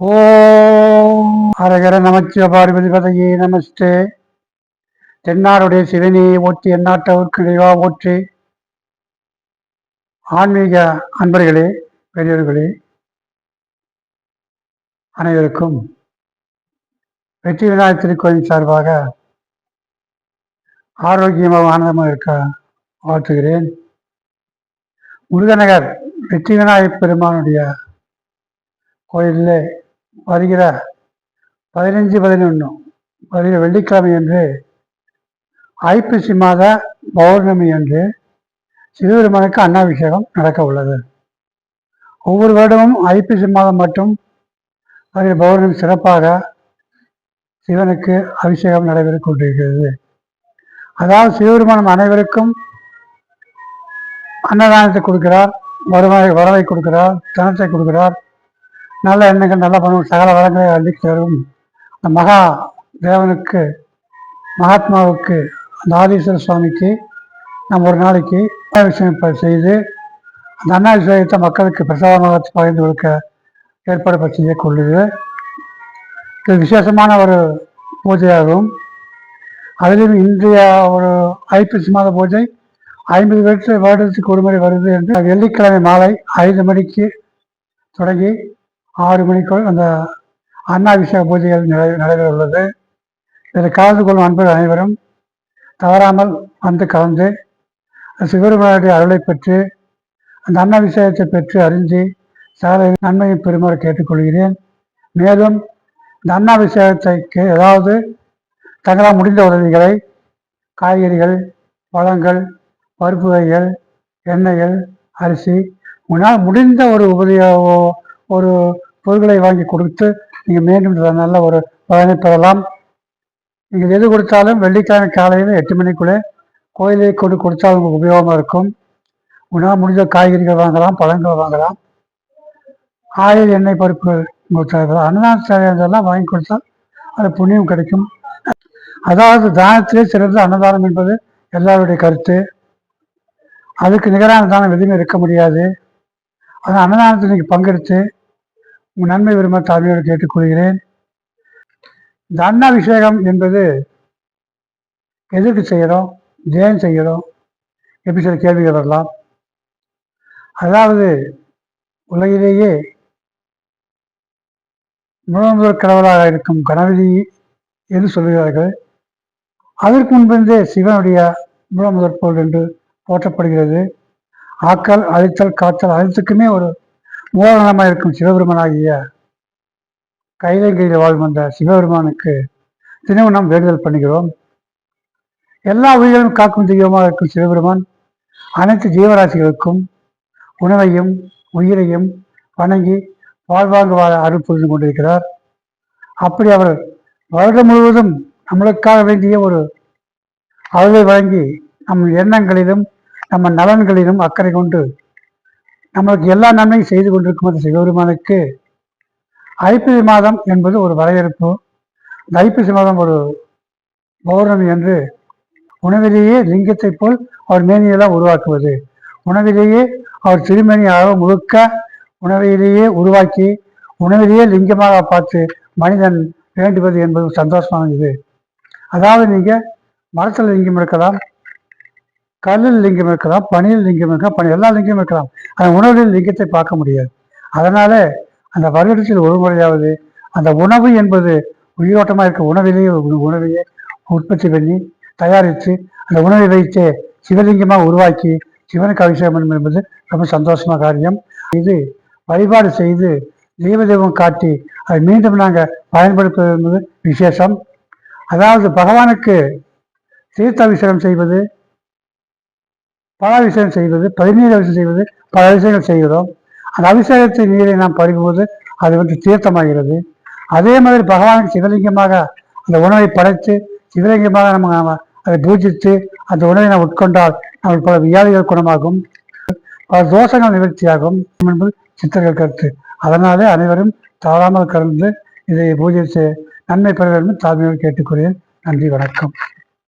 ஓம் ஹரஹர நமச்சிவ பார்வதி பதையே நமஸ்தே. தென்னாருடைய சிவனியை ஓட்டி எந்நாட்டவர்க்கு இறைவா ஓற்றி ஆன்மீக அன்பர்களே பெரியவர்களே அனைவருக்கும் வெற்றி விநாயகர் திருக்கோயில் சார்பாக ஆரோக்கியமாக ஆனந்தமாக இருக்க வாழ்த்துகிறேன். முருகநகர் வெற்றி விநாயகர் பெருமானுடைய கோயிலில் வருகிற பதினஞ்சு பதினொன்று வருகிற வெள்ளிக்கிழமை என்று ஐப்பசி மாத பௌர்ணமி என்று சிவபெருமானுக்கு அன்னாபிஷேகம் நடக்க உள்ளது. ஒவ்வொரு வருடமும் ஐப்பசி மாதம் மட்டும் வருகிற பௌர்ணமி சிறப்பாக சிவனுக்கு அபிஷேகம் நடைபெறக் கொண்டிருக்கிறது. அதாவது சிவபெருமானம் அனைவருக்கும் அன்னதானத்தை கொடுக்கிறார் வருவாய் வரவை கொடுக்கிறார் தனத்தை கொடுக்கிறார் நல்ல எண்ணங்கள் நல்ல பண்ணும் சகல வளங்களை அள்ளி தரும். அந்த மகா தேவனுக்கு மகாத்மாவுக்கு அந்த ஆதீஸ்வர சுவாமிக்கு நம்ம ஒரு நாளைக்கு விஷயம் செய்து அந்த அண்ணா விஷயத்தை மக்களுக்கு பிரசாதமாக பகிர்ந்து கொடுக்க ஏற்பாடு செய்யக்கொள்ளுது இது விசேஷமான ஒரு பூஜையாகும். அதிலும் இன்றைய ஒரு ஐப்பசி மாத பூஜை ஐம்பது வருஷ வருடத்துக்கு ஒரு முறை வருது என்று வெள்ளிக்கிழமை மாலை ஐந்து மணிக்கு தொடங்கி ஆறு மணிக்குள் அந்த அன்னாபிஷேக பூஜைகள் நிலை நடைபெற உள்ளது இதில் கலந்து கொள்ளும் அன்பர்கள் அனைவரும் தவறாமல் வந்து கலந்து சிவருமானுடைய அருளை பெற்று அந்த அன்னாபிஷேகத்தை பெற்று அறிஞ்சு சகல நன்மையை பெருமாறு கேட்டுக்கொள்கிறேன். மேலும் இந்த அன்னாபிஷேகத்தைக்கு ஏதாவது தங்களால் முடிந்த உதவிகளை காய்கறிகள் பழங்கள் பருப்பு வகைகள் எண்ணெய்கள் அரிசி உன்னால் முடிந்த ஒரு உபதி ஒரு பொருட்களை வாங்கி கொடுத்து நீங்கள் மீண்டும் நல்ல ஒரு பலனை பெறலாம். நீங்கள் எது கொடுத்தாலும் வெள்ளிக்கிழமை காலையில் எட்டு மணிக்குள்ளே கோயிலை கொண்டு கொடுத்தால் உங்களுக்கு உபயோகமாக இருக்கும். உணவு முடிஞ்ச காய்கறிகள் வாங்கலாம் பழங்கள் வாங்கலாம். ஆயில் எண்ணெய் பருப்பு அன்னதான தேவையானதெல்லாம் வாங்கி கொடுத்தால் அது புண்ணியம் கிடைக்கும். அதாவது தானத்திலே சிறந்த அன்னதானம் என்பது எல்லாருடைய கருத்து. அதுக்கு நிகரான தானம் எதுவுமே இருக்க முடியாது. அந்த அன்னதானத்தில் நீங்கள் பங்கெடுத்து உங்கள் நன்மை விரும்ப தாழ்மையோடு கேட்டுக்கொள்கிறேன். இந்த அன்னாபிஷேகம் என்பது எதற்கு செய்கிறோம்? ஜெயம் செய்கிறோம்? எப்படி சில கேள்விகள் வரலாம். அதாவது உலகிலேயே முதல் கடவுளாக இருக்கும் கணபதி என்று சொல்கிறார்கள். அதற்கு முன்பிருந்தே சிவனுடைய முதல் பொருள் என்று போற்றப்படுகிறது. ஆக்கல் அழித்தல் காத்தல் அழித்துக்குமே ஒரு மூலநலமாக இருக்கும் சிவபெருமனாகிய கைலங்கையில் வாழ் வந்த சிவபெருமானுக்கு தினமும் நாம் வேண்டுதல் பண்ணுகிறோம். எல்லா உயிர்களும் காக்கும் தெய்வமாக இருக்கும் சிவபெருமான். அனைத்து ஜீவராசிகளுக்கும் உணவையும் உயிரையும் வணங்கி வாழ்வாங்க வாழ அருள் புரிந்து கொண்டிருக்கிறார். அப்படி அவர் வருடம் முழுவதும் நம்மளுக்காக வேண்டிய ஒரு அருளை வழங்கி நம் எண்ணங்களிலும் நம்ம நலன்களிலும் அக்கறை கொண்டு நம்மளுக்கு எல்லா நன்மையும் செய்து கொண்டிருக்கும் அந்த சிவபெருமானுக்கு ஐப்பசி மாதம் என்பது ஒரு வரவேற்பு. இந்த ஐப்பசி மாதம் ஒரு பௌர்ணமி என்று உணவிலேயே லிங்கத்தை போல் அவர் மேனியெல்லாம் உருவாக்குவது. உணவிலேயே அவர் திருமணியாக முழுக்க உணவிலேயே உருவாக்கி உணவிலேயே லிங்கமாக பார்த்து மனிதன் வேண்டுவது என்பது சந்தோஷமானது. அதாவது நீங்கள் மரத்தில் லிங்கம் இருக்கலாம் கல்லில் லிங்கம் இருக்கலாம் பனியில் லிங்கம் இருக்கலாம் பனி எல்லா லிங்கமும் இருக்கலாம். அந்த உணவில் லிங்கத்தை பார்க்க முடியாது. அதனால அந்த வருடத்தில் ஒரு முறையாவது அந்த உணவு என்பது உயிரோட்டமாக இருக்க உணவிலேயே உணவையே உற்பத்தி பண்ணி தயாரித்து அந்த உணவை வைத்து சிவலிங்கமாக உருவாக்கி சிவனுக்கு அபிஷேகம் என்பது ரொம்ப சந்தோஷமாக காரியம். இது வழிபாடு செய்து தெய்வதெய்வம் காட்டி அதை மீண்டும் நாங்கள் பயன்படுத்துவது என்பது விசேஷம். அதாவது பகவானுக்கு தீர்த்த அபிஷேகம் செய்வது பல விஷயம் செய்வது பதினீர் விஷயம் செய்வது பல விஷயங்கள் செய்கிறோம் அந்த அபிஷேகத்தின் நீரை நாம் பருகும்போது அது வந்து தீர்த்தமாகிறது. அதே மாதிரி பகவானுக்கு சிவலிங்கமாக அந்த உணவை படைத்து சிவலிங்கமாக நம்ம அதை பூஜித்து அந்த உணவை நாம் உட்கொண்டால் நம்மளுக்கு பல வியாதிகள் குணமாகும். பல தோஷங்கள் நிவர்த்தியாகும். என்பது சித்தர்கள் கருத்து. அதனாலே அனைவரும் தவறாமல் கலந்து இதை பூஜித்து நன்மை பெற வேண்டும் தாழ்மையோடு கேட்டுக்கொள்கிறேன். நன்றி வணக்கம்.